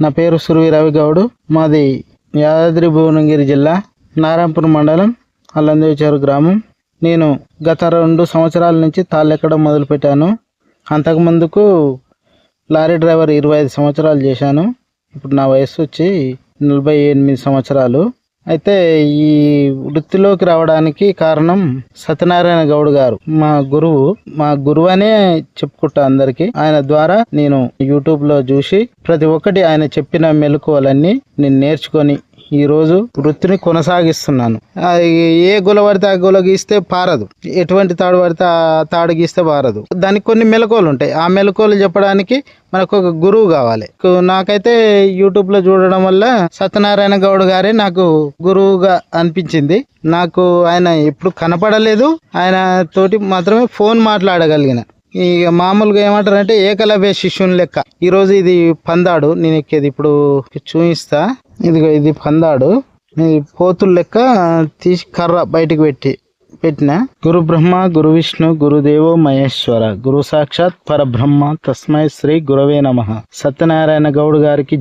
నా పేరు సురవి రవిగౌడ్ మాది యాదాద్రి భువనగిరి జిల్లా నారాయణపురం మండలం అల్లందేవిచారు గ్రామం. నేను గత రెండు సంవత్సరాల నుంచి తాళ్ళెక్కడం మొదలుపెట్టాను. అంతకుముందుకు లారీ డ్రైవర్ ఇరవై ఐదు సంవత్సరాలు చేశాను. ఇప్పుడు నా వయసు వచ్చి నలభై ఎనిమిది సంవత్సరాలు. అయితే ఈ వృత్తిలోకి రావడానికి కారణం సత్యనారాయణ గౌడ్ గారు. మా గురువు మా గురువు అనే చెప్పుకుంటా అందరికి. ఆయన ద్వారా నేను యూట్యూబ్లో చూసి ప్రతి ఒక్కటి ఆయన చెప్పిన మెలకువలన్నీ నేను నేర్చుకొని ఈరోజు వృత్తిని కొనసాగిస్తున్నాను. ఏ గుల పడితే ఆ గుల గీస్తే పారదు. ఎటువంటి తాడు పడితే ఆ తాడు గీస్తే పారదు. దానికి కొన్ని మెలకువలు ఉంటాయి. ఆ మెలకువలు చెప్పడానికి మనకు ఒక గురువు కావాలి. నాకైతే యూట్యూబ్లో చూడడం వల్ల సత్యనారాయణ గౌడ్ గారే నాకు గురువుగా అనిపించింది. నాకు ఆయన ఎప్పుడు కనపడలేదు. ఆయన తోటి మాత్రమే ఫోన్ మాట్లాడగలిగిన. ఇక మామూలుగా ఏమంటారంటే ఏకలవ్య శిష్యుని లెక్క. ఈ రోజు ఇది పందాడు. నేను ఎక్కేది ఇప్పుడు చూపిస్తా. ఇదిగో ఇది పందాడు. ఇది పోతుల లెక్క తీసి కర్ర బయటకు పెట్టి పెట్టిన. గురు బ్రహ్మ గురు విష్ణు గురుదేవో మహేశ్వర. గురు సాక్షాత్ పరబ్రహ్మ. తస్మై శ్రీ గురవే నమ. సత్యనారాయణ గౌడ్ గారికి